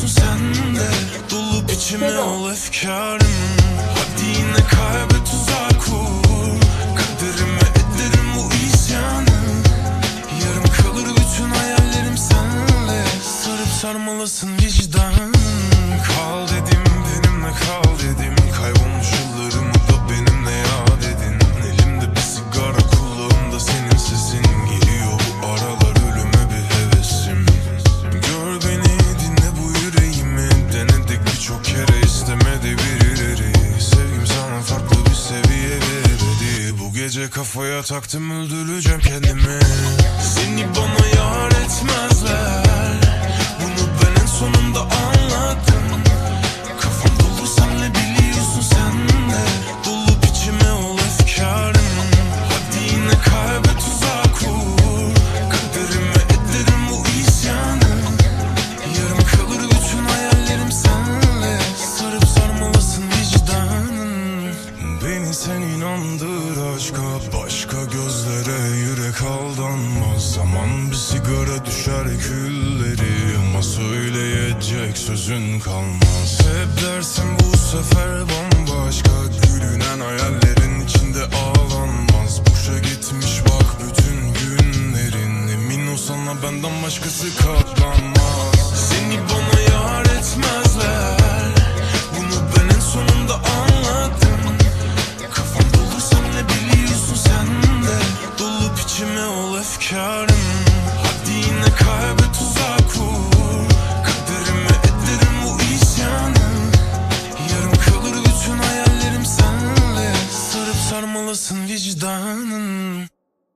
olsun sen de Dolup içime al efkarım. Hadi yine kalbe tuzak kur. Kaderime ederim bu isyanı. Yarım kalır bütün hayallerim senle. Sarıp sarmalasın vicdanı. Kafaya taktım öldüreceğim kendimi. Seni bana yar etmezler. Bunu ben en sonunda anladım. Kafam dolu senle biliyorsun sen de. Dolup içime ol efkarım. Hadi yine kalbe tuzak kur. Kaderime ederim bu isyanı. Yarım kalır bütün hayallerim senle. Sarıp sarmalasın vicdanın. Beni sen inandır aşka Başka gözlere yürek aldanmaz. Zaman bir sigara düşer külleri Ama söyleyecek sözün kalmaz. Hep dersin bu sefer bambaşka Gülünen hayallerin içinde ağlanmaz. Boşa gitmiş bak bütün günlerin Emin ol sana benden başkası katlanmaz ol efkarım Hadi yine kalbe tuzak kur. Kaderime ederim bu isyanı. Yarım kalır bütün hayallerim senle. Sarıp sarmalasın vicdanın